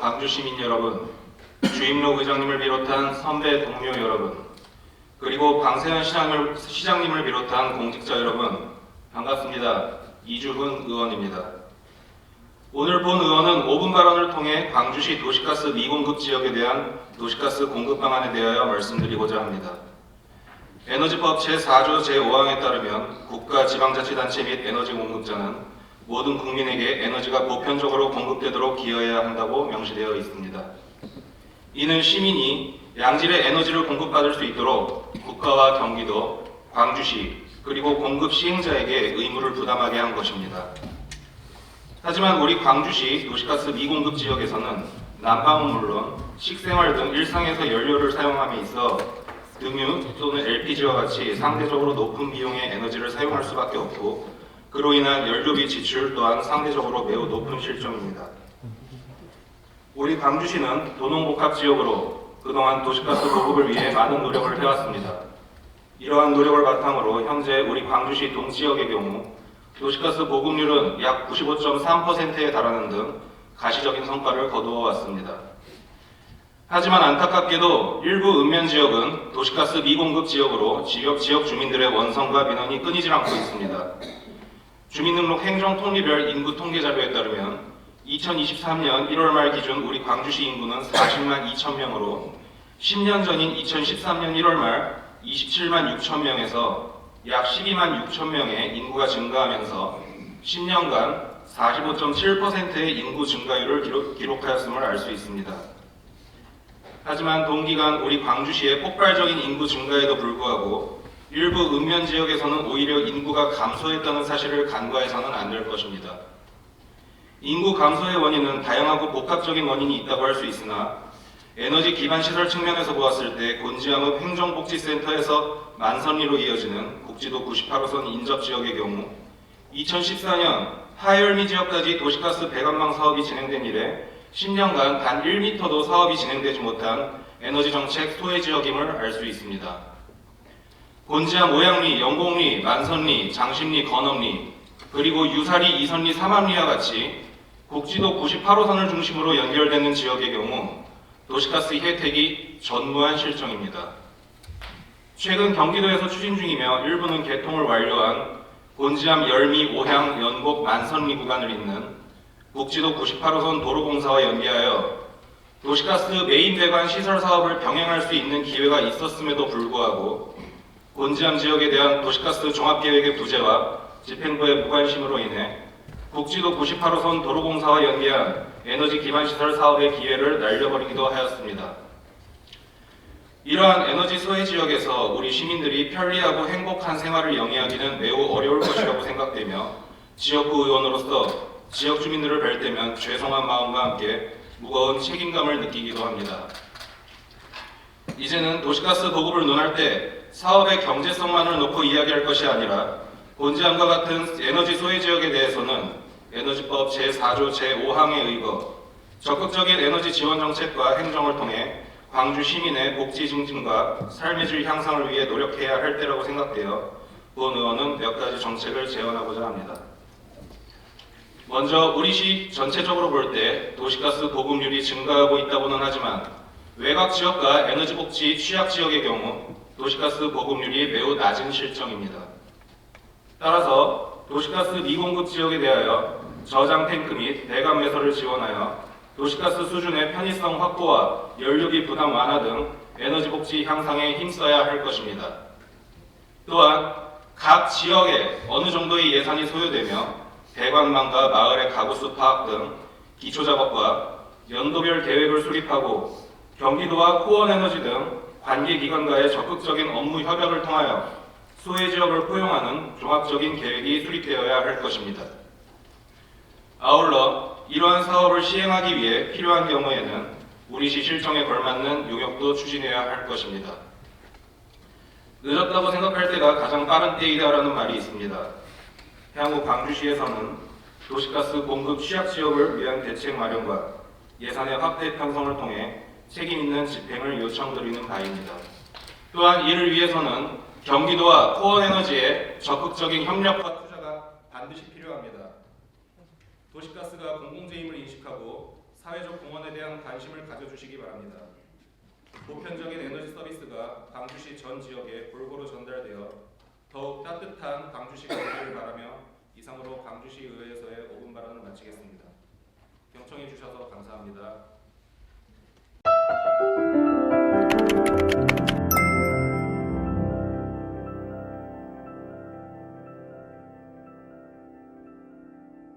광주 시민 여러분, 주임로 의장님을 비롯한 선배 동료 여러분, 그리고 방세현 시장을, 시장님을 비롯한 공직자 여러분, 반갑습니다. 이주훈 의원입니다. 오늘 본 의원은 5분 발언을 통해 광주시 도시가스 미공급 지역에 대한 도시가스 공급 방안에 대하여 말씀드리고자 합니다. 에너지법 제4조 제5항에 따르면 국가 지방자치단체 및 에너지 공급자는 모든 국민에게 에너지가 보편적으로 공급되도록 기여해야 한다고 명시되어 있습니다. 이는 시민이 양질의 에너지를 공급받을 수 있도록 국가와 경기도, 광주시, 그리고 공급 시행자에게 의무를 부담하게 한 것입니다. 하지만 우리 광주시 도시가스 미공급 지역에서는 난방은 물론 식생활 등 일상에서 연료를 사용함에 있어 등유 또는 LPG와 같이 상대적으로 높은 비용의 에너지를 사용할 수밖에 없고 그로 인한 연료비 지출 또한 상대적으로 매우 높은 실정입니다. 우리 광주시는 도농복합 지역으로 그동안 도시가스 보급을 위해 많은 노력을 해왔습니다. 이러한 노력을 바탕으로 현재 우리 광주시 동지역의 경우 도시가스 보급률은 약 95.3%에 달하는 등 가시적인 성과를 거두어 왔습니다. 하지만 안타깝게도 일부 읍면 지역은 도시가스 미공급 지역으로 지역 지역 주민들의 원성과 민원이 끊이질 않고 있습니다. 주민등록 행정 통리별 인구 통계 자료에 따르면 2023년 1월 말 기준 우리 광주시 인구는 40만 2천 명으로 10년 전인 2013년 1월 말 27만 6천 명에서 약 12만 6천 명의 인구가 증가하면서 10년간 45.7%의 인구 증가율을 기록, 기록하였음을 알 수 있습니다. 하지만 동기간 우리 광주시의 폭발적인 인구 증가에도 불구하고 일부 읍면 지역에서는 오히려 인구가 감소했다는 사실을 간과해서는 안 될 것입니다. 인구 감소의 원인은 다양하고 복합적인 원인이 있다고 할 수 있으나 에너지 기반 시설 측면에서 보았을 때 곤지암읍 행정복지센터에서 만선리로 이어지는 국지도 98호선 인접 지역의 경우 2014년 하열미 지역까지 도시가스 배관망 사업이 진행된 이래 10년간 단 1m도 사업이 진행되지 못한 에너지 정책 소외 지역임을 알 수 있습니다. 곤지암 오양리, 영곡리, 만선리, 장신리, 건엄리 그리고 유사리, 이선리, 삼암리와 같이 국지도 98호선을 중심으로 연결되는 지역의 경우 도시가스 혜택이 전무한 실정입니다. 최근 경기도에서 추진 중이며 일부는 개통을 완료한 곤지암 열미, 오향, 연곡, 만선리 구간을 잇는 국지도 98호선 도로공사와 연계하여 도시가스 메인 배관 시설 사업을 병행할 수 있는 기회가 있었음에도 불구하고 곤지암 지역에 대한 도시가스 종합계획의 부재와 집행부의 무관심으로 인해 국지도 98호선 도로공사와 연계한 에너지 기반 시설 사업의 기회를 날려버리기도 하였습니다. 이러한 에너지 소외 지역에서 우리 시민들이 편리하고 행복한 생활을 영위하기는 매우 어려울 것이라고 생각되며 지역구 의원으로서 지역 주민들을 뵐 때면 죄송한 마음과 함께 무거운 책임감을 느끼기도 합니다. 이제는 도시가스 보급을 논할 때 사업의 경제성만을 놓고 이야기할 것이 아니라 본지암과 같은 에너지 소외 지역에 대해서는 에너지법 제4조 제5항에 의거 적극적인 에너지 지원 정책과 행정을 통해 광주 시민의 복지 증진과 삶의 질 향상을 위해 노력해야 할 때라고 생각되어 본 의원은 몇 가지 정책을 제언하고자 합니다. 먼저 우리 시 전체적으로 볼 때 도시가스 보급률이 증가하고 있다고는 하지만 외곽 지역과 에너지 복지 취약 지역의 경우 도시가스 보급률이 매우 낮은 실정입니다. 따라서 도시가스 미공급 지역에 대하여 저장 탱크 및 배관 매설을 지원하여 도시가스 수준의 편의성 확보와 연료비 부담 완화 등 에너지 복지 향상에 힘써야 할 것입니다. 또한 각 지역에 어느 정도의 예산이 소요되며 배관망과 마을의 가구수 파악 등 기초 작업과 연도별 계획을 수립하고 경기도와 코어에너지 등 관계 기관과의 적극적인 업무 협약을 통하여 소외 지역을 포용하는 종합적인 계획이 수립되어야 할 것입니다. 아울러 이러한 사업을 시행하기 위해 필요한 경우에는 우리 시 실정에 걸맞는 용역도 추진해야 할 것입니다. 늦었다고 생각할 때가 가장 빠른 때이다라는 말이 있습니다. 향후 광주시에서는 도시가스 공급 취약 지역을 위한 대책 마련과 예산의 확대 편성을 통해 책임 있는 집행을 요청드리는 바입니다. 또한 이를 위해서는 경기도와 코어에너지의 적극적인 협력과 투자가 반드시 필요합니다. 도시가스가 공공재임을 인식하고 사회적 공헌에 대한 관심을 가져주시기 바랍니다. 보편적인 에너지 서비스가 광주시 전 지역에 골고루 전달되어 더욱 따뜻한 광주시가 되기를 바라며 이상으로 광주시 의회에서의 5분 발언을 마치겠습니다. 경청해 주셔서 감사합니다.